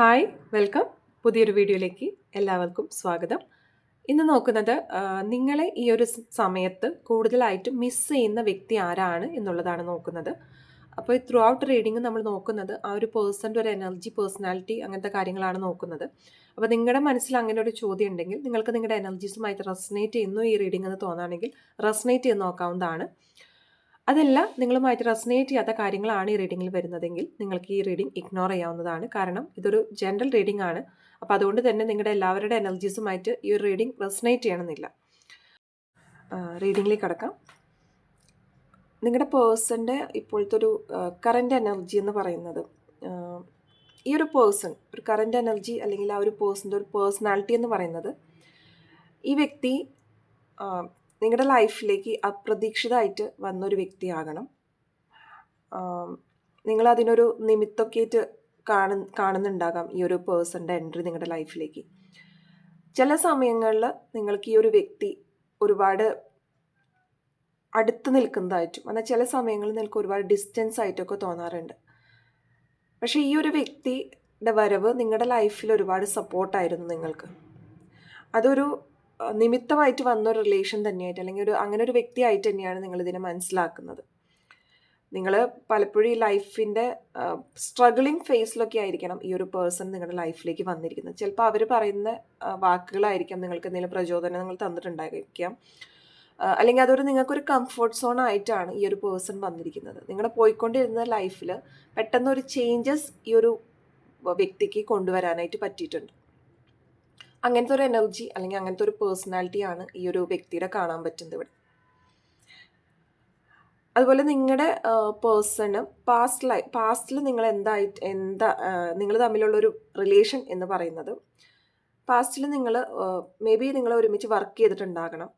Hi welcome. പുതിയൊരു വീഡിയോയിലേക്ക് എല്ലാവർക്കും സ്വാഗതം. ഇന്ന് നോക്കുന്നത് നിങ്ങളെ ഈ ഒരു സമയത്ത് കൂടുതലായിട്ടും മിസ് ചെയ്യുന്ന വ്യക്തി ആരാണ് എന്നുള്ളതാണ് നോക്കുന്നത്. അപ്പോൾ ഈ ത്രൂ ഔട്ട് റീഡിങ് നമ്മൾ നോക്കുന്നത് ആ ഒരു പേഴ്സന്റെ ഒരു എനർജി പേഴ്സണാലിറ്റി അങ്ങനത്തെ കാര്യങ്ങളാണ് നോക്കുന്നത്. അപ്പോൾ നിങ്ങളുടെ മനസ്സിൽ അങ്ങനെ ഒരു ചോദ്യം ഉണ്ടെങ്കിൽ നിങ്ങൾക്ക് നിങ്ങളുടെ എനർജീസുമായിട്ട് റെസനേറ്റ് ചെയ്യുന്നു ഈ റീഡിംഗ് എന്ന് തോന്നുകയാണെങ്കിൽ റെസനേറ്റ് ചെയ്ത് നോക്കാവുന്നതാണ്. അതല്ല നിങ്ങളുമായിട്ട് റെസനേറ്റ് ചെയ്യാത്ത കാര്യങ്ങളാണ് ഈ റീഡിങ്ങിൽ വരുന്നതെങ്കിൽ നിങ്ങൾക്ക് ഈ റീഡിംഗ് ഇഗ്നോർ ചെയ്യാവുന്നതാണ്. കാരണം ഇതൊരു ജനറൽ റീഡിംഗ് ആണ്. അപ്പോൾ അതുകൊണ്ട് തന്നെ നിങ്ങളുടെ എല്ലാവരുടെ എനർജീസുമായിട്ട് ഈ ഒരു റീഡിംഗ് റെസനേറ്റ് ചെയ്യണമെന്നില്ല. റീഡിങ്ങിലേക്ക് കടക്കാം. നിങ്ങളുടെ പേഴ്സന്റെ ഇപ്പോഴത്തെ ഒരു കറന്റ് എനർജി എന്ന് പറയുന്നത് ഈ ഒരു പേഴ്സൺ ഒരു കറന്റ് എനർജി അല്ലെങ്കിൽ ആ ഒരു പേഴ്സന്റെ ഒരു പേഴ്സണാലിറ്റി എന്ന് പറയുന്നത് ഈ വ്യക്തി നിങ്ങളുടെ ലൈഫിലേക്ക് അപ്രതീക്ഷിതമായിട്ട് വന്നൊരു വ്യക്തിയാകണം. നിങ്ങളതിനൊരു നിങ്ങൾ അതിനൊരു നിമിത്തൊക്കെ ആയിട്ട് കാണു കാണുന്നുണ്ടാകാം ഈ ഒരു പേഴ്സന്റെ എൻട്രി നിങ്ങളുടെ ലൈഫിലേക്ക്. ചില സമയങ്ങളിൽ നിങ്ങൾക്ക് ഈ ഒരു വ്യക്തി ഒരുപാട് അടുത്ത് നിൽക്കുന്നതായിട്ടും എന്നാൽ ചില സമയങ്ങളിൽ നിങ്ങൾക്ക് ഒരുപാട് ഡിസ്റ്റൻസ് ആയിട്ടൊക്കെ തോന്നാറുണ്ട്. പക്ഷേ ഈ ഒരു വ്യക്തിയുടെ വരവ് നിങ്ങളുടെ ലൈഫിൽ ഒരുപാട് സപ്പോർട്ടായിരുന്നു നിങ്ങൾക്ക്. അതൊരു നിമിത്തമായിട്ട് വന്ന ഒരു റിലേഷൻ തന്നെയായിട്ട് അല്ലെങ്കിൽ ഒരു അങ്ങനെ ഒരു വ്യക്തിയായിട്ട് തന്നെയാണ് നിങ്ങൾ ഇതിനെ മനസ്സിലാക്കുന്നത്. നിങ്ങൾ പലപ്പോഴും ഈ ലൈഫിന്റെ സ്ട്രഗിളിങ് ഫേസിലൊക്കെ ആയിരിക്കണം ഈ ഒരു പേഴ്സൺ നിങ്ങളുടെ ലൈഫിലേക്ക് വന്നിരിക്കുന്നത്. ചിലപ്പോൾ അവർ പറയുന്ന വാക്കുകളായിരിക്കാം നിങ്ങൾക്ക് എന്തെങ്കിലും നിങ്ങൾ തന്നിട്ടുണ്ടായിരിക്കാം. അല്ലെങ്കിൽ അതൊരു നിങ്ങൾക്കൊരു കംഫർട്ട് സോൺ ആയിട്ടാണ് ഈ ഒരു പേഴ്സൺ വന്നിരിക്കുന്നത്. നിങ്ങൾ പോയിക്കൊണ്ടിരുന്ന ലൈഫിൽ പെട്ടെന്ന് ഒരു ചേഞ്ചസ് ഈ ഒരു വ്യക്തിക്ക് കൊണ്ടുവരാനായിട്ട് പറ്റിയിട്ടുണ്ട്. അങ്ങനത്തെ ഒരു എനർജി അല്ലെങ്കിൽ അങ്ങനത്തെ ഒരു പേഴ്സണാലിറ്റിയാണ് ഈ ഒരു വ്യക്തിയുടെ കാണാൻ പറ്റുന്നത് ഇവിടെ. അതുപോലെ നിങ്ങളുടെ പേഴ്സണ് പാസ്റ്റ് ലൈ പാസ്റ്റിൽ നിങ്ങൾ എന്തായി എന്താ നിങ്ങൾ തമ്മിലുള്ളൊരു റിലേഷൻ എന്ന് പറയുന്നത് പാസ്റ്റിൽ നിങ്ങൾ മേ ബി നിങ്ങൾ ഒരുമിച്ച് വർക്ക് ചെയ്തിട്ടുണ്ടാകണം.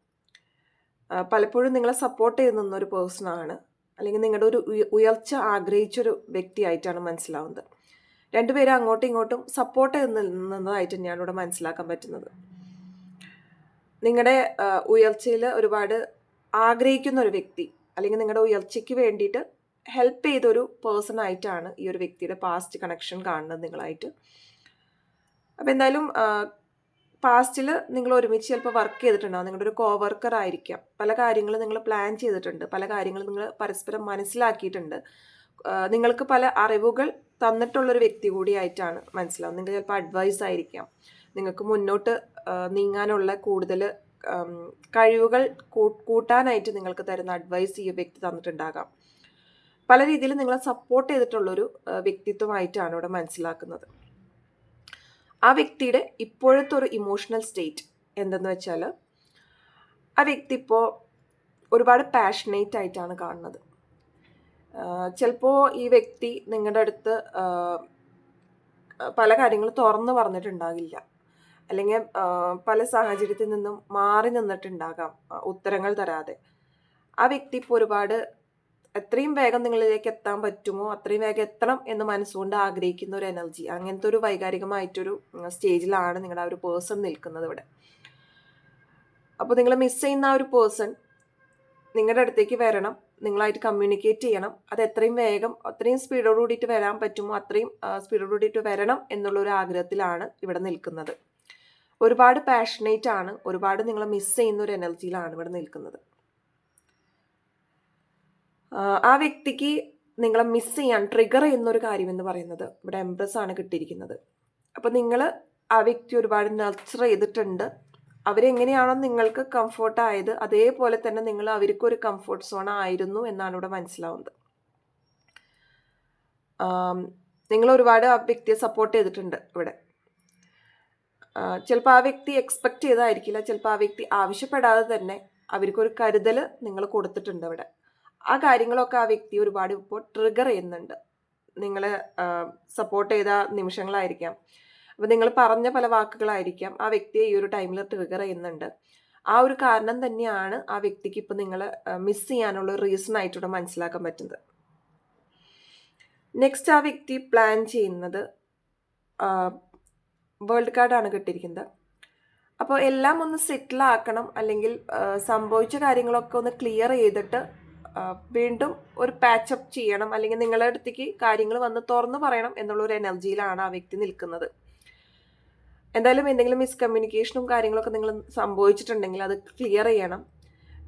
പലപ്പോഴും നിങ്ങളെ സപ്പോർട്ട് ചെയ്ത് നിന്ന ഒരു പേഴ്സണാണ് അല്ലെങ്കിൽ നിങ്ങളുടെ ഒരു ഉയ- ഉയർച്ച ആഗ്രഹിച്ചൊരു വ്യക്തിയായിട്ടാണ് മനസ്സിലാവുന്നത്. രണ്ടുപേരും അങ്ങോട്ടും ഇങ്ങോട്ടും സപ്പോർട്ട് നിന്നതായിട്ട് തന്നെയാണ് ഇവിടെ മനസ്സിലാക്കാൻ പറ്റുന്നത്. നിങ്ങളുടെ ഉയർച്ചയിൽ ഒരുപാട് ആഗ്രഹിക്കുന്ന ഒരു വ്യക്തി അല്ലെങ്കിൽ നിങ്ങളുടെ ഉയർച്ചയ്ക്ക് വേണ്ടിയിട്ട് ഹെൽപ്പ് ചെയ്തൊരു പേഴ്സൺ ആയിട്ടാണ് ഈ ഒരു വ്യക്തിയുടെ പാസ്റ്റ് കണക്ഷൻ കാണുന്നത് നിങ്ങളായിട്ട്. അപ്പോൾ എന്തായാലും പാസ്റ്റിൽ നിങ്ങൾ ഒരുമിച്ച് ചിലപ്പോൾ വർക്ക് ചെയ്തിട്ടുണ്ടാവും. നിങ്ങളുടെ ഒരു കോവർക്കർ ആയിരിക്കാം. പല കാര്യങ്ങളും നിങ്ങൾ പ്ലാൻ ചെയ്തിട്ടുണ്ട്. പല കാര്യങ്ങളും നിങ്ങൾ പരസ്പരം മനസ്സിലാക്കിയിട്ടുണ്ട്. നിങ്ങൾക്ക് പല അറിവുകൾ തന്നിട്ടുള്ളൊരു വ്യക്തി കൂടിയായിട്ടാണ് മനസ്സിലാവും നിങ്ങൾക്ക് ചിലപ്പോൾ അഡ്വൈസ് ആയിരിക്കാം. നിങ്ങൾക്ക് മുന്നോട്ട് നീങ്ങാനുള്ള കൂടുതൽ കഴിവുകൾ കൂട്ടാനായിട്ട് നിങ്ങൾക്ക് തരുന്ന അഡ്വൈസ് ഈ വ്യക്തി തന്നിട്ടുണ്ടാകാം. പല രീതിയിൽ നിങ്ങളെ സപ്പോർട്ട് ചെയ്തിട്ടുള്ളൊരു വ്യക്തിത്വമായിട്ടാണ് ഇവിടെ മനസ്സിലാക്കുന്നത്. ആ വ്യക്തിയുടെ ഇപ്പോഴത്തെ ഒരു ഇമോഷണൽ സ്റ്റേറ്റ് എന്തെന്ന് വെച്ചാൽ ആ വ്യക്തി ഇപ്പോൾ ഒരുപാട് പാഷനേറ്റ് ആയിട്ടാണ് കാണുന്നത്. ചിലപ്പോൾ ഈ വ്യക്തി നിങ്ങളുടെ അടുത്ത് പല കാര്യങ്ങളും തുറന്ന് പറഞ്ഞിട്ടുണ്ടാകില്ല. അല്ലെങ്കിൽ പല സാഹചര്യത്തിൽ നിന്നും മാറി നിന്നിട്ടുണ്ടാകാം ഉത്തരങ്ങൾ തരാതെ. ആ വ്യക്തി ഇപ്പോൾ ഒരുപാട് എത്രയും വേഗം നിങ്ങളിലേക്ക് എത്താൻ പറ്റുമോ അത്രയും വേഗം എത്തണം എന്ന് മനസ്സുകൊണ്ട് ആഗ്രഹിക്കുന്ന ഒരു എനർജി അങ്ങനത്തെ ഒരു വൈകാരികമായിട്ടൊരു സ്റ്റേജിലാണ് നിങ്ങളുടെ ആ ഒരു പേഴ്സൺ നിൽക്കുന്നത് ഇവിടെ. അപ്പോൾ നിങ്ങൾ മിസ് ചെയ്യുന്ന ആ ഒരു പേഴ്സൺ നിങ്ങളുടെ അടുത്തേക്ക് വരണം. നിങ്ങളായിട്ട് കമ്മ്യൂണിക്കേറ്റ് ചെയ്യണം. അത് എത്രയും വേഗം അത്രയും സ്പീഡോട് കൂടിയിട്ട് വരാൻ പറ്റുമോ അത്രയും സ്പീഡോട് കൂടിയിട്ട് വരണം എന്നുള്ള ഒരു ആഗ്രഹത്തിലാണ് ഇവിടെ നിൽക്കുന്നത്. ഒരുപാട് പാഷനേറ്റ് ആണ് ഒരുപാട് നിങ്ങളെ മിസ് ചെയ്യുന്ന ഒരു എനർജിയിലാണ് ഇവിടെ നിൽക്കുന്നത്. ആ വ്യക്തിക്ക് നിങ്ങളെ മിസ് ചെയ്യാൻ ട്രിഗർ ചെയ്യുന്ന ഒരു കാര്യം എന്ന് പറയുന്നത് ഇവിടെ എംപ്രസ് ആണ് കിട്ടിയിരിക്കുന്നത്. അപ്പോൾ നിങ്ങൾ ആ വ്യക്തി ഒരുപാട് നർച്ചർ ചെയ്തിട്ടുണ്ട്. അവരെങ്ങനെയാണോ നിങ്ങൾക്ക് കംഫർട്ട് ആയത് അതേപോലെ തന്നെ നിങ്ങൾ അവർക്കൊരു കംഫർട്ട് സോൺ ആയിരുന്നു എന്നാണ് ഇവിടെ മനസ്സിലാവുന്നത്. നിങ്ങൾ ഒരുപാട് ആ വ്യക്തിയെ സപ്പോർട്ട് ചെയ്തിട്ടുണ്ട് ഇവിടെ. ചിലപ്പോൾ ആ വ്യക്തി എക്സ്പെക്റ്റ് ചെയ്തായിരിക്കില്ല ചിലപ്പോൾ ആ വ്യക്തി ആവശ്യപ്പെടാതെ തന്നെ അവർക്കൊരു കരുതൽ നിങ്ങൾ കൊടുത്തിട്ടുണ്ട് ഇവിടെ. ആ കാര്യങ്ങളൊക്കെ ആ വ്യക്തി ഒരുപാട് ഇപ്പോൾ ട്രിഗർ ചെയ്യുന്നുണ്ട്. നിങ്ങളെ സപ്പോർട്ട് ചെയ്ത നിമിഷങ്ങളായിരിക്കാം. അപ്പോൾ നിങ്ങൾ പറഞ്ഞ പല വാക്കുകളായിരിക്കാം ആ വ്യക്തിയെ ഈ ഒരു ടൈമിൽ ട്രിഗർ ചെയ്യുന്നുണ്ട്. ആ ഒരു കാരണം തന്നെയാണ് ആ വ്യക്തിക്ക് ഇപ്പോൾ നിങ്ങൾ മിസ് ചെയ്യാനുള്ള റീസൺ ആയിട്ടൂടെ മനസ്സിലാക്കാൻ പറ്റുന്നത്. നെക്സ്റ്റ് ആ വ്യക്തി പ്ലാൻ ചെയ്യുന്നത് വേൾഡ് കാർഡാണ് കിട്ടിയിരിക്കുന്നത് അപ്പോൾ എല്ലാം ഒന്ന് സെറ്റിൽ ആക്കണം അല്ലെങ്കിൽ സംഭവിച്ച കാര്യങ്ങളൊക്കെ ഒന്ന് ക്ലിയർ ചെയ്തിട്ട് വീണ്ടും ഒരു പാച്ചപ്പ് ചെയ്യണം അല്ലെങ്കിൽ നിങ്ങളുടെ അടുത്തേക്ക് കാര്യങ്ങൾ വന്ന് തുറന്നു പറയണം എന്നുള്ള ഒരു എനർജിയിലാണ് ആ വ്യക്തി നിൽക്കുന്നത്. എന്തായാലും എന്തെങ്കിലും മിസ്കമ്മ്യൂണിക്കേഷനും കാര്യങ്ങളൊക്കെ നിങ്ങൾ സംഭവിച്ചിട്ടുണ്ടെങ്കിൽ അത് ക്ലിയർ ചെയ്യണം.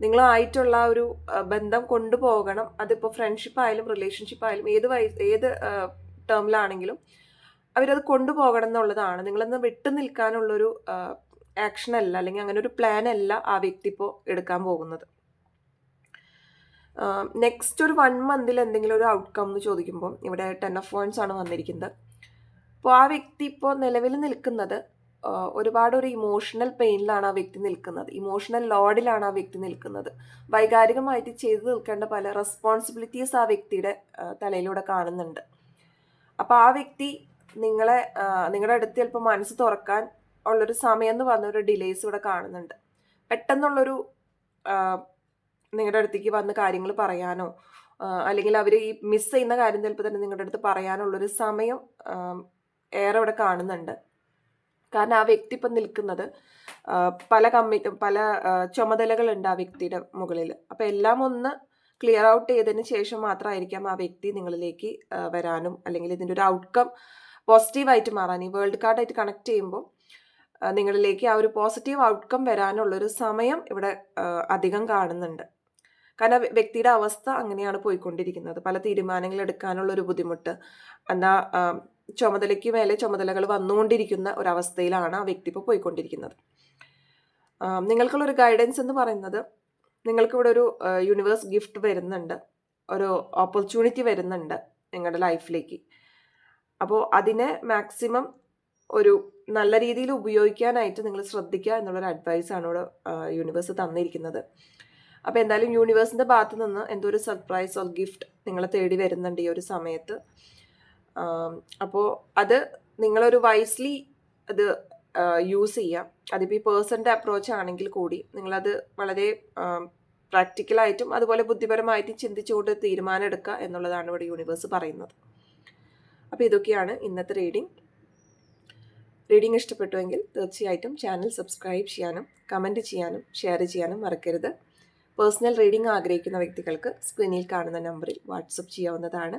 നിങ്ങളായിട്ടുള്ള ഒരു ബന്ധം കൊണ്ടുപോകണം. അതിപ്പോൾ ഫ്രണ്ട്ഷിപ്പ് ആയാലും റിലേഷൻഷിപ്പ് ആയാലും ഏത് വയസ്സ് ഏത് ടേമിലാണെങ്കിലും അവരത് കൊണ്ടുപോകണം എന്നുള്ളതാണ്. നിങ്ങളൊന്ന് വിട്ടു നിൽക്കാനുള്ളൊരു ആക്ഷൻ അല്ല അല്ലെങ്കിൽ അങ്ങനെ ഒരു പ്ലാൻ അല്ല ആ വ്യക്തി ഇപ്പോൾ എടുക്കാൻ പോകുന്നത്. നെക്സ്റ്റ് ഒരു വൺ മന്തിൽ എന്തെങ്കിലും ഒരു ഔട്ട്കം എന്ന് ചോദിക്കുമ്പോൾ ഇവിടെ ടെൻ ഓഫ് പോയിന്റ്സ് ആണ് വന്നിരിക്കുന്നത്. അപ്പോൾ ആ വ്യക്തി ഇപ്പോൾ നിലവിൽ നിൽക്കുന്നത് ഒരുപാട് ഒരു ഇമോഷണൽ പെയിനിലാണ് ആ വ്യക്തി നിൽക്കുന്നത്. ഇമോഷണൽ ലോഡിലാണ് ആ വ്യക്തി നിൽക്കുന്നത്. വൈകാരികമായിട്ട് ചെയ്തു നിൽക്കേണ്ട പല റെസ്പോൺസിബിലിറ്റീസ് ആ വ്യക്തിയുടെ തലയിലൂടെ കാണുന്നുണ്ട്. അപ്പോൾ ആ വ്യക്തി നിങ്ങളെ നിങ്ങളുടെ അടുത്ത് ചിലപ്പോൾ മനസ്സ് തുറക്കാൻ ഉള്ളൊരു സമയം എന്ന് പറഞ്ഞ ഒരു ഡിലേസ് ഇവിടെ കാണുന്നുണ്ട്. പെട്ടെന്നുള്ളൊരു നിങ്ങളുടെ അടുത്തേക്ക് വന്ന് കാര്യങ്ങൾ പറയാനോ അല്ലെങ്കിൽ അവർ ഈ മിസ് ചെയ്യുന്ന കാര്യം ചിലപ്പോൾ തന്നെ നിങ്ങളുടെ അടുത്ത് പറയാനുള്ളൊരു സമയം ഏറെ ഇവിടെ കാണുന്നുണ്ട്. കാരണം ആ വ്യക്തി ഇപ്പം നിൽക്കുന്നത് പല കമ്മി പല ചുമതലകളുണ്ട് ആ വ്യക്തിയുടെ മുകളിൽ. അപ്പോൾ എല്ലാം ഒന്ന് ക്ലിയർ ഔട്ട് ചെയ്തതിന് ശേഷം മാത്രമായിരിക്കാം ആ വ്യക്തി നിങ്ങളിലേക്ക് വരാനും അല്ലെങ്കിൽ ഇതിന്റെ ഒരു ഔട്ട്കം പോസിറ്റീവായിട്ട് മാറാൻ. ഈ വേൾഡ് കാർഡായിട്ട് കണക്ട് ചെയ്യുമ്പോൾ നിങ്ങളിലേക്ക് ആ ഒരു പോസിറ്റീവ് ഔട്ട്കം വരാനുള്ളൊരു സമയം ഇവിടെ അധികം കാണുന്നുണ്ട്. കാരണം വ്യക്തിയുടെ അവസ്ഥ അങ്ങനെയാണ് പോയിക്കൊണ്ടിരിക്കുന്നത്. പല തീരുമാനങ്ങൾ എടുക്കാനുള്ള ഒരു ബുദ്ധിമുട്ട്. എന്നാ ആ, ചുമതലയ്ക്ക് മേലെ ചുമതലകൾ വന്നുകൊണ്ടിരിക്കുന്ന ഒരവസ്ഥയിലാണ് ആ വ്യക്തി ഇപ്പോൾ പോയിക്കൊണ്ടിരിക്കുന്നത് നിങ്ങൾക്കുള്ള ഒരു ഗൈഡൻസ് എന്ന് പറയുന്നത് നിങ്ങൾക്കിവിടെ ഒരു യൂണിവേഴ്സ് ഗിഫ്റ്റ് വരുന്നുണ്ട്. ഒരു ഓപ്പർച്യൂണിറ്റി വരുന്നുണ്ട് നിങ്ങളുടെ ലൈഫിലേക്ക് അപ്പോൾ അതിനെ മാക്സിമം ഒരു നല്ല രീതിയിൽ ഉപയോഗിക്കാനായിട്ട് നിങ്ങൾ ശ്രദ്ധിക്കുക എന്നുള്ളൊരു അഡ്വൈസാണ് ഇവിടെ യൂണിവേഴ്സ് തന്നിരിക്കുന്നത്. അപ്പോൾ എന്തായാലും യൂണിവേഴ്സിന്റെ ഭാഗത്ത് നിന്ന് എന്തോ ഒരു സർപ്രൈസ് ഓർ ഗിഫ്റ്റ് നിങ്ങളെ തേടി വരുന്നുണ്ട് ഈ ഒരു സമയത്ത്. അപ്പോൾ അത് നിങ്ങളൊരു വൈസ്ലി അത് യൂസ് ചെയ്യാം. അതിപ്പോൾ ഈ പേഴ്സന്റെ അപ്രോച്ച് ആണെങ്കിൽ കൂടി നിങ്ങളത് വളരെ പ്രാക്ടിക്കലായിട്ടും അതുപോലെ ബുദ്ധിപരമായിട്ടും ചിന്തിച്ചുകൊണ്ട് തീരുമാനം എടുക്കുക എന്നുള്ളതാണ് ഇവിടെ യൂണിവേഴ്സ് പറയുന്നത്. അപ്പോൾ ഇതൊക്കെയാണ് ഇന്നത്തെ റീഡിംഗ് റീഡിംഗ് ഇഷ്ടപ്പെട്ടുവെങ്കിൽ തീർച്ചയായിട്ടും ചാനൽ സബ്സ്ക്രൈബ് ചെയ്യാനും കമന്റ് ചെയ്യാനും ഷെയർ ചെയ്യാനും മറക്കരുത്. പേഴ്സണൽ റീഡിംഗ് ആഗ്രഹിക്കുന്ന വ്യക്തികൾക്ക് സ്ക്രീനിൽ കാണുന്ന നമ്പറിൽ വാട്സപ്പ് ചെയ്യാവുന്നതാണ്.